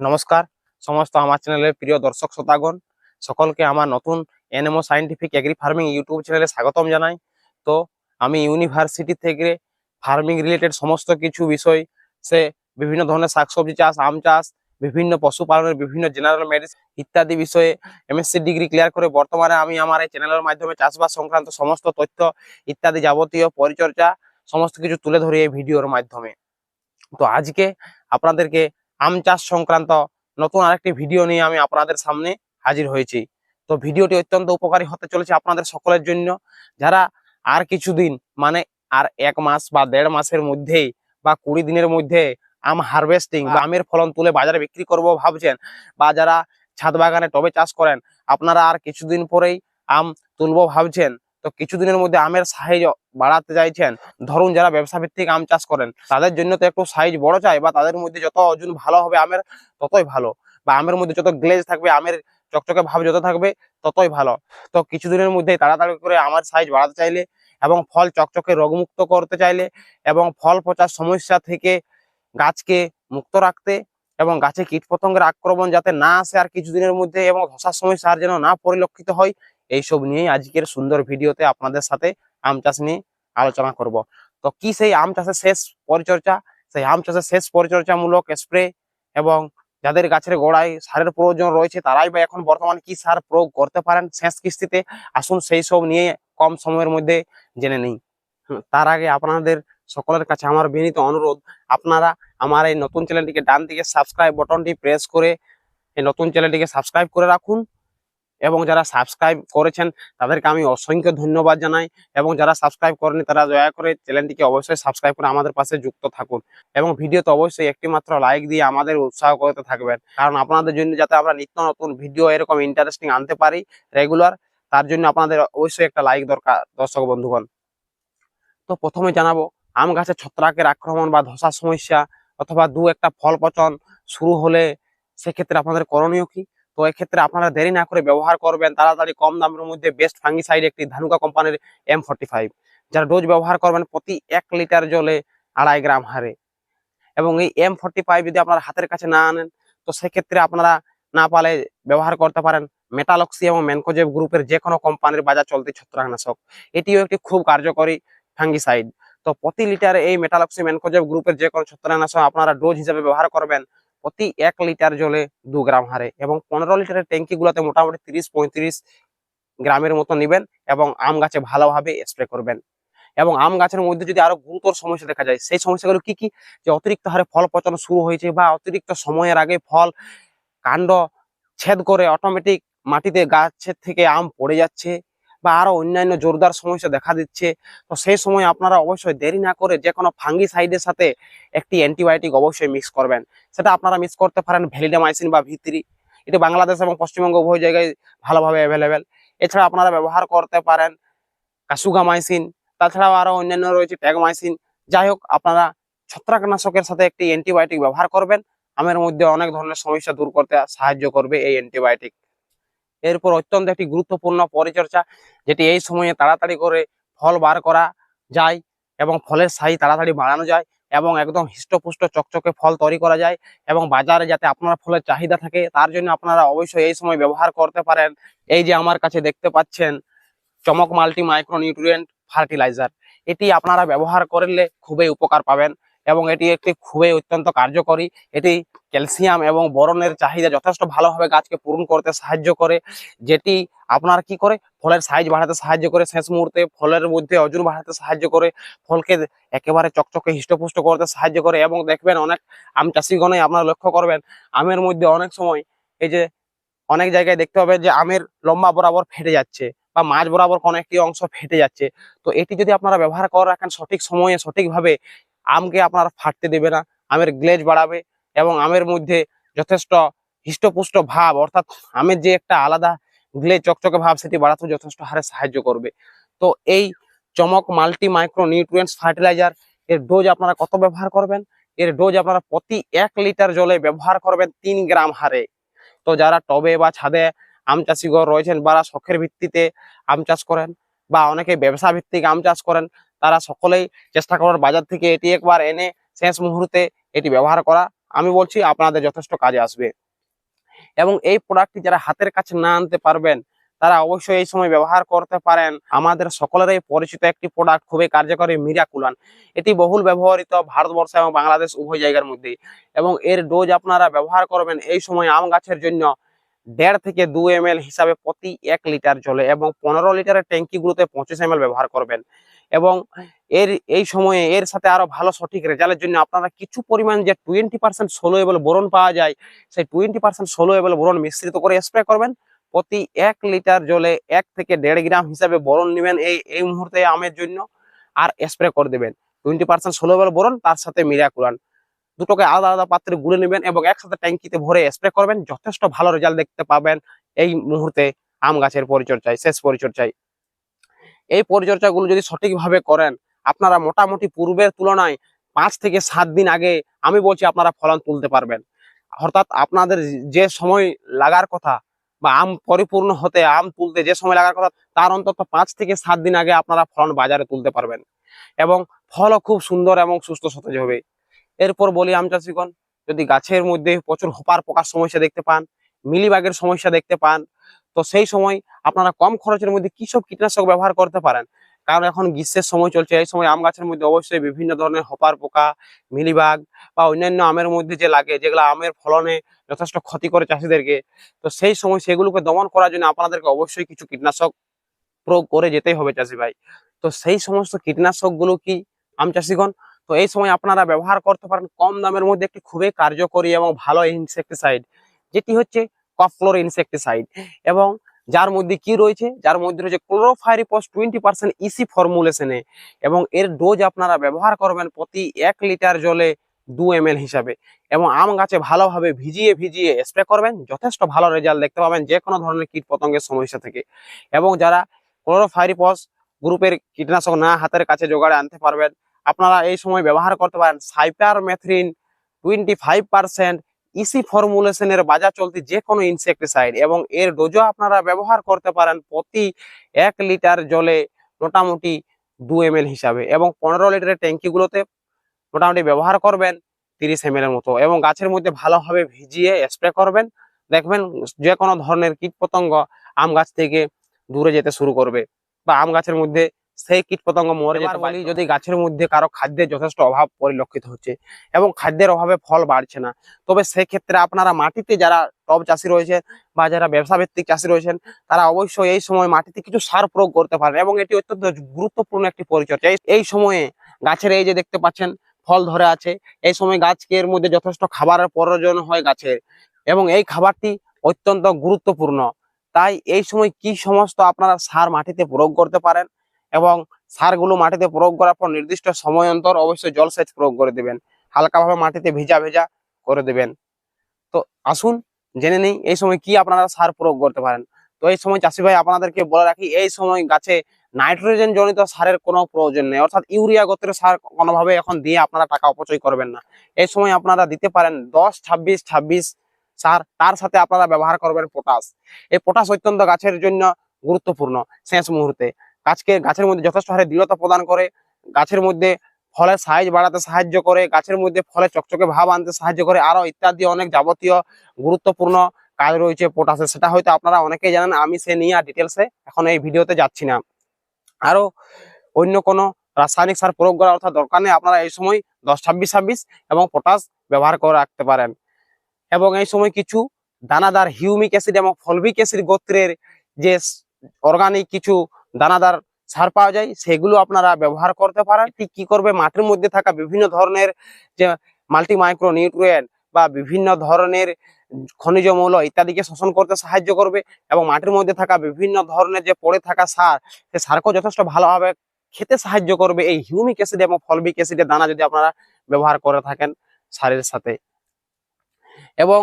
নমস্কার। সমস্ত আমার চ্যানেলের প্রিয় দর্শক শ্রোতাগণ, সকলকে আমার নতুন NMO scientific agri farming YouTube চ্যানেলে স্বাগতম জানাই। তো আমি ইউনিভার্সিটি থেকে ফার্মিং রিলেটেড সমস্ত কিছু বিষয় সে বিভিন্ন ধরনের শাকসবজি চাষ, আম চাষ, বিভিন্ন পশুপালনের, বিভিন্ন জেনারেল মেডিসিন ইত্যাদি বিষয়ে এমএসসি ডিগ্রি ক্লিয়ার করে বর্তমানে আমি আমার এই চ্যানেলের মাধ্যমে চাষবাস সংক্রান্ত সমস্ত তথ্য ইত্যাদি যাবতীয় পরিচর্যা সমস্ত কিছু তুলে ধরি এই ভিডিওর মাধ্যমে। তো আজকে আপনাদেরকে আম চাষ সংক্রান্ত নতুন আরেকটি ভিডিও নিয়ে আমি আপনাদের সামনে হাজির হয়েছি। তো ভিডিওটি অত্যন্ত উপকারী হতে চলেছে আপনাদের সকলের জন্য। যারা আর কিছুদিন মানে আর এক মাস বা দেড় মাসের মধ্যেই বা কুড়ি দিনের মধ্যে আম হারভেস্টিং বা আমের ফলন তুলে বাজারে বিক্রি করব ভাবছেন বা যারা ছাদ বাগানে টবে চাষ করেন, আপনারা আর কিছুদিন পরেই আম তুলবো ভাবছেন তো কিছুদিনের মধ্যে আমের সাইজ বাড়াতে চাইছেন। ধরুন যারা ব্যবসা ভিত্তিক আম চাষ করেন, তাদের জন্য তো একটু সাইজ বড় চাই বা তাদের মধ্যে যত ওজন ভালো হবে আমের, ততই ভালো। বা আমের মধ্যে যত গ্লেজ থাকবে, আমের চকচকে ভাব যত থাকবে, ততই ভালো। তো কিছুদিনের মধ্যেই তাড়াতাড়ি করে আমার সাইজ বাড়াতে চাইলে এবং ফল চকচকে রোগমুক্ত করতে চাইলে এবং ফল পচার সমস্যা থেকে গাছকে মুক্ত রাখতে এবং গাছে কীটপতঙ্গের আক্রমণ যাতে না আসে আর কিছুদিনের মধ্যে এবং ধসার সমস্যা আর যেন না পরিলক্ষিত হয় এইসব নিয়েই আজকের সুন্দর ভিডিওতে আপনাদের সাথে আম চাষ নিয়ে আলোচনা করব। তো কি সেই আম চাষের শেষ পরিচর্যা? সেই আম চাষের শেষ পরিচর্যামূলক স্প্রে এবং যাদের গাছের গোড়ায় সারের প্রয়োজন রয়েছে, তারাই বা এখন বর্তমানে কি সার প্রয়োগ করতে পারেন শেষ কিস্তিতে? আসুন সেই সব নিয়ে কম সময়ের মধ্যে জেনে নিই। তার আগে আপনাদের সকলের কাছে আমার বিনীত অনুরোধ, আপনারা আমার এই নতুন চ্যানেলটিকে ডান দিকে সাবস্ক্রাইব বটনটি প্রেস করে এই নতুন চ্যানেলটিকে সাবস্ক্রাইব করে রাখুন। এবং যারা সাবস্ক্রাইব করেছেন, তাদেরকে আমি অসংখ্য ধন্যবাদ জানাই। এবং যারা সাবস্ক্রাইব করেনি তারা দয়া করে চ্যানেলটিকে অবশ্যই সাবস্ক্রাইব করে আমাদের পাশে যুক্ত থাকুন। এবং ভিডিওতে অবশ্যই একটি মাত্র লাইক দিয়ে আমাদের উৎসাহ করতে থাকবেন। কারণ আপনাদের জন্য যাতে আমরা নিত্য নতুন ভিডিও এরকম ইন্টারেস্টিং আনতে পারি রেগুলার তার জন্য আপনাদের অবশ্যই একটা লাইক দরকার, দর্শক বন্ধুগণ। তো প্রথমে জানাব, আম গাছে ছত্রাকের আক্রমণ বা ধসার সমস্যা অথবা দু একটা ফল পচন শুরু হলে সেক্ষেত্রে আপনাদের করণীয় কি? তো এক্ষেত্রে আপনারা দেরি না করে ব্যবহার করবেন, তাড়াতাড়ি কম দামের মধ্যে বেস্ট ফাঙ্গিসাইড একটি ধানুকা কোম্পানির এম ফর্টি ফাইভ যার ডোজ ব্যবহার করবেন প্রতি এক লিটার জলে আড়াই গ্রাম হারে। এবং এই এম ফর্টি ফাইভ যদি আপনারা হাতের কাছে না আনেন, তো সেক্ষেত্রে আপনারা না পালে ব্যবহার করতে পারেন মেটালক্সি এবং ম্যানকোজেব গ্রুপের যে কোনো কোম্পানির বাজার চলতি ছত্রাকনাশক। এটিও একটি খুব কার্যকরী ফাঙ্গিসাইড তো প্রতি লিটার এই মেটালক্সি ম্যানকোজেব গ্রুপের যে কোনো ছত্রাকনাশক আপনারা ডোজ হিসেবে ব্যবহার করবেন প্রতি এক লিটার জলে দু গ্রাম হারে এবং পনেরো লিটারের ট্যাঙ্কি গুলোতে মোটামুটি তিরিশ পঁয়ত্রিশ গ্রামের মতো নেবেন এবং আম গাছে ভালোভাবে স্প্রে করবেন। এবং আম গাছের মধ্যে যদি আরও গুরুতর সমস্যা দেখা যায়, সেই সমস্যাগুলো কি কি? যে অতিরিক্ত হারে ফল পচন শুরু হয়েছে বা অতিরিক্ত সময়ের আগে ফল কাণ্ড ছেদ করে অটোমেটিক মাটিতে গাছের থেকে আম পড়ে যাচ্ছে বা আরও অন্যান্য জোরদার সমস্যা দেখা দিচ্ছে, তো সেই সময় আপনারা অবশ্যই দেরি না করে যে কোনো ফাঙ্গিসাইডের সাথে একটি অ্যান্টিবায়োটিক অবশ্যই মিক্স করবেন। সেটা আপনারা মিক্স করতে পারেন ভ্যালিডামাইসিন বা ভিত্রি এটা বাংলাদেশ এবং পশ্চিমবঙ্গ উভয় জায়গায় ভালোভাবে অ্যাভেলেবেল এছাড়া আপনারা ব্যবহার করতে পারেন কাসুগামাইসিন তাছাড়াও আরও অন্যান্য রয়েছে ট্যাগমাইসিন। যাই হোক, আপনারা ছত্রাকনাশকের সাথে একটি অ্যান্টিবায়োটিক ব্যবহার করবেন। আমের মধ্যে অনেক ধরনের সমস্যা দূর করতে সাহায্য করবে এই অ্যান্টিবায়োটিক এরপর অত্যন্ত একটি গুরুত্বপূর্ণ পরিচর্যা, যেটি এই সময়ে তাড়াতাড়ি করে ফল বার করা যায় এবং ফলের সাইজ তাড়াতাড়ি বাড়ানো যায় এবং একদম হৃষ্টপুষ্ট চকচকে ফল তৈরি করা যায় এবং বাজারে যাতে আপনার ফলের চাহিদা থাকে, তার জন্য আপনারা অবশ্যই এই সময় ব্যবহার করতে পারেন। এই যে আমার কাছে দেখতে পাচ্ছেন, চমক মাল্টি মাইক্রো নিউট্রিয়েন্ট ফার্টিলাইজার। এটি আপনারা ব্যবহার করলে খুবই উপকার পাবেন এবং এটি একটি খুবই অত্যন্ত কার্যকরী, এটি ক্যালসিয়াম এবং বরণের চাহিদা যথেষ্ট ভালোভাবে গাছকে পূরণ করতে সাহায্য করে, যেটি আপনার কি করে? ফলের সাইজ বাড়াতে সাহায্য করে শেষ মুহূর্তে, ফলের মধ্যে ওজন বাড়াতে সাহায্য করে, ফলকে একেবারে চকচকে হৃষ্টপুষ্ট করতে সাহায্য করে এবং দেখবেন অনেক আম চাষিগণে আপনারা লক্ষ্য করবেন, আমের মধ্যে অনেক সময় এই যে অনেক জায়গায় দেখতে হবে যে আমের লম্বা বরাবর ফেটে যাচ্ছে বা মাছ বরাবর কোনো একটি অংশ ফেটে যাচ্ছে। তো এটি যদি আপনারা ব্যবহার করে রাখেন সঠিক সময়ে সঠিকভাবে, আমকে আপনারা ফাটতে দেবে না, আমের গ্লেজ বাড়াবে এবং আমের মধ্যে যথেষ্ট হৃষ্টপুষ্ট ভাব, অর্থাৎ আমের যে একটা আলাদা গ্লেজ চকচকে ভাব, সেটি বাড়াতে যথেষ্ট হারে সাহায্য করবে। তো এই চমক মাল্টি মাইক্রো নিউট্রিয়েন্টস ফার্টিলাইজার এর ডোজ আপনারা কত ব্যবহার করবেন? এর ডোজ আপনারা প্রতি এক লিটার জলে ব্যবহার করবেন তিন গ্রাম হারে। তো যারা টবে বা ছাদে আম চাষিগর রয়েছেন বা শখের ভিত্তিতে আম চাষ করেন বা অনেকে ব্যবসা ভিত্তিক আম চাষ করেন, তারা সকলেই চেষ্টা করার বাজার থেকে এটি একবার এনে শেষ মুহূর্তে এটি ব্যবহার করা আমি বলছি আপনাদের যথেষ্ট কাজে আসবে। এবং এই প্রোডাক্টটি যারা হাতের কাছে না আনতে পারবেন, তারা অবশ্যই এই সময় ব্যবহার করতে পারেন। আমাদের সকলেরই পরিচিত একটি প্রোডাক্ট খুবই কার্যকরী মিরাকুলান এটি বহুল ব্যবহৃত ভারতবর্ষ এবং বাংলাদেশ উভয় জায়গার মধ্যে এবং এর ডোজ আপনারা ব্যবহার করবেন এই সময় আম গাছের জন্য দেড় থেকে দু এম হিসাবে প্রতি এক লিটার জলে এবং পনেরো লিটারের ট্যাঙ্কিগুলোতে পঁচিশ এম ব্যবহার করবেন। এবং এর, এই সময়ে এর সাথে আরও ভালো সঠিক রেজাল্টের জন্য আপনারা কিছু পরিমাণ যে twenty percent soluble boron পাওয়া যায়, সেই twenty percent soluble boron মিশ্রিত করে স্প্রে করবেন। প্রতি এক লিটার জলে এক থেকে দেড় গ্রাম হিসাবে বোরন নেবেন এই এই মুহূর্তে আমের জন্য আর স্প্রে করে দেবেন। Twenty percent soluble boron, তার সাথে মিরা মিরাকুলান দুটোকে আলাদা আলাদা পাত্রে গুলে নেবেন এবং একসাথে ট্যাঙ্কিতে ভরে স্প্রে করবেন। যথেষ্ট ভালো রেজাল্ট দেখতে পাবেন এই মুহূর্তে আম গাছের পরিচর্যায় শেষ পরিচর্যায়। এই পরিচর্যাগুলো যদি সঠিকভাবে করেন, আপনারা মোটামুটি পূর্বের তুলনায় পাঁচ থেকে সাত দিন আগে আমি বলছি আপনারা ফলন তুলতে পারবেন। অর্থাৎ আপনাদের যে সময় লাগার কথা বা আম পরিপূর্ণ হতে আম তুলতে যে সময় লাগার কথা, তার অন্তত পাঁচ থেকে সাত দিন আগে আপনারা ফলন বাজারে তুলতে পারবেন এবং ফলও খুব সুন্দর এবং সুস্থ সতেজ হবে। এরপর বলি আম চাষিগণ, যদি গাছের মধ্যে প্রচুর হোপার পোকার সমস্যা দেখতে পান, মিলিবাগের সমস্যা দেখতে পান তো সেই সময় আপনারা কম খরচের মধ্যে কি সব কীটনাশক ব্যবহার করতে পারেন? কারণ এখন গ্রীষ্মের সময় চলছে, এই সময় আম গাছের মধ্যে অবশ্যই বিভিন্ন ধরনের হপার পোকা, মিলিবাগ বা অন্যান্য আমের মধ্যে যে লাগে, যেগুলো আমের ফলনে যথেষ্ট ক্ষতি করে চাষিদেরকে, তো সেই সময় সেগুলোকে দমন করার জন্য আপনাদেরকে অবশ্যই কিছু কীটনাশক প্রয়োগ করে যেতেই হবে চাষি ভাই। তো সেই সমস্ত কীটনাশকগুলো কি আম চাষিগণ? তো এই সময় আপনারা ব্যবহার করতে পারেন কম দামের মধ্যে একটি খুবই কার্যকরী এবং ভালো ইনসেকটিসাইড যেটি হচ্ছে কফলোর ইনসেকটিসাইড এবং যার মধ্যে কি রয়েছে? যার মধ্যে রয়েছে ক্লোরোফাইরিপস টোয়েন্টি পার্সেন্ট ইসি ফর্মুলেশনে এবং এর ডোজ আপনারা ব্যবহার করবেন প্রতি এক লিটার জলে দু এম হিসাবে। এবং আম গাছে ভালোভাবে ভিজিয়ে ভিজিয়ে স্প্রে করবেন, যথেষ্ট ভালো রেজাল্ট দেখতে পাবেন যে কোনো ধরনের কীট পতঙ্গের সমস্যা থেকে। এবং যারা ক্লোরোফাইরিপস গ্রুপের কীটনাশক না হাতের কাছে জোগাড়ে আনতে পারবেন, আপনারা এই সময় ব্যবহার করতে পারেন cypermethrin twenty five percent EC ফর্মুলেশনের বাজার চলতি যে কোনো ইনসেকটিসাইড এবং এর ডোজও আপনারা ব্যবহার করতে পারেন প্রতি এক লিটার জলে মোটামুটি দু এম হিসাবে এবং পনেরো লিটারের ট্যাঙ্কিগুলোতে মোটামুটি ব্যবহার করবেন তিরিশ এম এর মতো এবং গাছের মধ্যে ভালোভাবে ভিজিয়ে স্প্রে করবেন। দেখবেন যে কোনো ধরনের কীট পতঙ্গ আম গাছ থেকে দূরে যেতে শুরু করবে বা আম গাছের মধ্যে সেই কীট পতঙ্গ মরে যেতে পারি। যদি গাছের মধ্যে কারও খাদ্যের যথেষ্ট অভাব পরিলক্ষিত হচ্ছে এবং খাদ্যের অভাবে ফল বাড়ছে না তবে সেক্ষেত্রে আপনারা মাটিতে যারা টব চাষি রয়েছেন বা যারা ব্যবসা ভিত্তিক চাষি রয়েছেন তারা অবশ্যই এই সময় মাটিতে কিছু সার প্রয়োগ করতে পারেন এবং এটি অত্যন্ত গুরুত্বপূর্ণ একটি পরিচর্যা। এই- এই সময়ে গাছের এই যে দেখতে পাচ্ছেন ফল ধরে আছে। এই সময় গাছকে এর মধ্যে যথেষ্ট খাবারের প্রয়োজন হয় গাছের এবং এই খাবারটি অত্যন্ত গুরুত্বপূর্ণ। তাই এই সময় কি সমস্ত আপনারা সার মাটিতে প্রয়োগ করতে পারেন? এবং সারগুলো মাটিতে প্রয়োগ করার পর নির্দিষ্ট সময় অন্তর অবশ্যই জলসেচ প্রয়োগ করে দেবেন। হালকাভাবে মাটিতে ভেজা ভেজা করে দেবেন। তো আসুন, জেনে নেই এই সময় কি আপনারা সার প্রয়োগ করতে পারেন। তো এই সময় চাষি ভাই আপনাদেরকে বলে রাখি, এই সময় গাছে নাইট্রোজেন জনিত সারের কোনো প্রয়োজন নেই। অর্থাৎ ইউরিয়া গোত্রের সার কোনোভাবে এখন দিয়ে আপনারা টাকা অপচয় করবেন না। এই সময় আপনারা দিতে পারেন দশ, ছাব্বিশ ছাব্বিশ সার, তার সাথে আপনারা ব্যবহার করবেন পটাশ। এই পটাশ অত্যন্ত গাছের জন্য গুরুত্বপূর্ণ শেষ মুহূর্তে। গাছকে, গাছের মধ্যে যথেষ্ট হারে দৃঢ়তা প্রদান করে, গাছের মধ্যে ফলের সাইজ বাড়াতে সাহায্য করে, গাছের মধ্যে ফলে চকচকে ভাব আনতে সাহায্য করে আরও ইত্যাদি অনেক যাবতীয় গুরুত্বপূর্ণ কাজ রয়েছে পটাশের সেটা হয়তো আপনারা অনেকেই জানেন, আমি সে নিয়ে আর ডিটেলসে এখন এই ভিডিওতে যাচ্ছি না। আরও অন্য কোনো রাসায়নিক সার প্রয়োগ করার অর্থাৎ দরকার নেই, আপনারা এই সময় দশ ছাব্বিশ ছাব্বিশ এবং পটাশ ব্যবহার করে রাখতে পারেন। এবং এই সময় কিছু দানাদার হিউমিক অ্যাসিড এবং ফলভিক অ্যাসিড গোত্রের যে অর্গানিক কিছু দানাদার সার পাওয়া যায়, সেগুলো আপনারা ব্যবহার করতে পারেন। ঠিক কি করবে? মাটির মধ্যে থাকা বিভিন্ন ধরনের যে মাল্টি মাইক্রো নিউট্রিয়েন্ট বা বিভিন্ন ধরনের খনিজ মৌল ইত্যাদিকে শোষণ করতে সাহায্য করবে এবং মাটির মধ্যে থাকা বিভিন্ন ধরনের যে পড়ে থাকা সার, সে সারকেও যথেষ্ট ভালোভাবে খেতে সাহায্য করবে। এই হিউমিক অ্যাসিড এবং ফলবিক অ্যাসিডের দানা যদি আপনারা ব্যবহার করে থাকেন সারের সাথে। এবং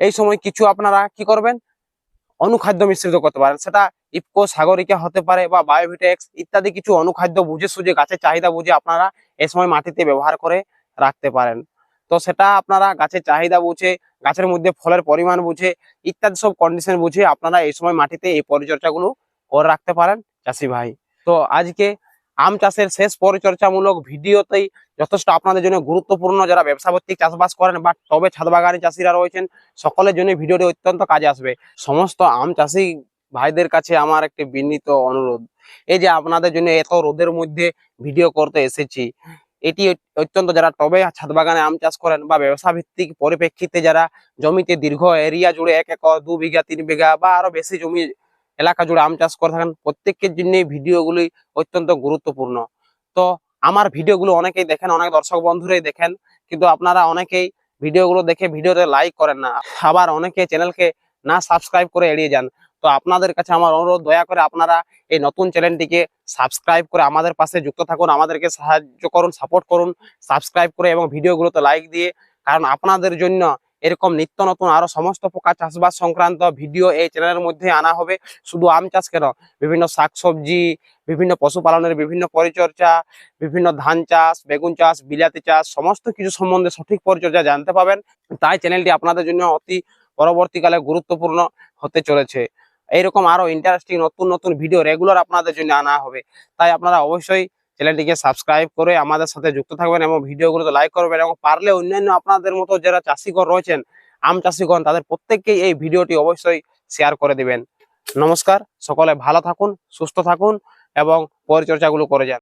এই সময় কিছু আপনারা কি করবেন? অনুখাদ্য মিশ্রিত করতে পারেন। সেটা ইফকো, সাগরিকা হতে পারে বা বায়োভিটেক্স ইত্যাদি কিছু অনুখাদ্য বুঝে সুঝে গাছের চাহিদা বুঝে আপনারা এ সময় মাটিতে ব্যবহার করে রাখতে পারেন। তো সেটা আপনারা গাছের চাহিদা বুঝে, গাছের মধ্যে ফলের পরিমাণ বুঝে, ইত্যাদি সব কন্ডিশন বুঝে আপনারা এই সময় মাটিতে এই পরিচর্যাগুলো করে রাখতে পারেন, চাষি ভাই। তো আজকে আম চাষের শেষ পরিচর্যামূলক ভিডিওতেই যথেষ্ট আপনাদের জন্য গুরুত্বপূর্ণ যারা ব্যবসা ভিত্তিক চাষবাস করেন বা তবে ছাদ বাগানি চাষিরা রয়েছেন, সকলের জন্য ভিডিওটি অত্যন্ত কাজে আসবে। সমস্ত আম চাষি ভাইদের কাছে আমার একটি বিনীত অনুরোধ, এই যে আপনাদের জন্য এত রোদের মধ্যে ভিডিও করতে এসেছি, এটি অত্যন্ত যারা টবে ছাদ বাগানে আম চাষ করেন বা ব্যবসা ভিত্তিক পরিপ্রেক্ষিতে যারা জমিতে দীর্ঘ এরিয়া জুড়ে এক একর, দু বিঘা, তিন বিঘা বা আরও বেশি জমি এলাকা জুড়ে আম চাষ করে থাকেন, প্রত্যেকের জন্য এই ভিডিওগুলি অত্যন্ত গুরুত্বপূর্ণ। তো আমার ভিডিওগুলো অনেকেই দেখেন, অনেক দর্শক বন্ধুরাই দেখেন, কিন্তু আপনারা অনেকেই ভিডিওগুলো দেখে ভিডিওতে লাইক করেন না। আবার অনেকে চ্যানেলকে না সাবস্ক্রাইব করে এড়িয়ে যান। তো আপনাদের কাছে আমার অনুরোধ, দয়া করে আপনারা এই নতুন চ্যানেলটিকে সাবস্ক্রাইব করে আমাদের পাশে যুক্ত থাকুন, আমাদেরকে সাহায্য করুন সাপোর্ট করুন সাবস্ক্রাইব করে এবং ভিডিওগুলোতে লাইক দিয়ে, কারণ আপনাদের জন্য এরকম নিত্য নতুন আরও সমস্ত প্রকার চাষবাস সংক্রান্ত ভিডিও এই চ্যানেলের মধ্যে আনা হবে। শুধু আম চাষ কেন? বিভিন্ন শাকসবজি, বিভিন্ন পশুপালনের বিভিন্ন পরিচর্যা, বিভিন্ন ধান চাষ, বেগুন চাষ, বিলাতি চাষ, সমস্ত কিছু সম্বন্ধে সঠিক পরিচর্যা জানতে পাবেন। তাই চ্যানেলটি আপনাদের জন্য অতি পরবর্তীকালে গুরুত্বপূর্ণ হতে চলেছে। এইরকম আরও ইন্টারেস্টিং নতুন নতুন ভিডিও রেগুলার আপনাদের জন্য আনা হবে। তাই আপনারা অবশ্যই চ্যানেলটিকে সাবস্ক্রাইব করে আমাদের সাথে যুক্ত থাকবেন এবং ভিডিওগুলোতে লাইক করবেন এবং পারলে অন্যান্য আপনাদের মতো যারা চাষিগণ রয়েছেন, আম চাষিগণ, তাদের প্রত্যেককেই এই ভিডিওটি অবশ্যই শেয়ার করে দিবেন। নমস্কার, সকলে ভালো থাকুন, সুস্থ থাকুন এবং পরিচর্যাগুলো করে যান।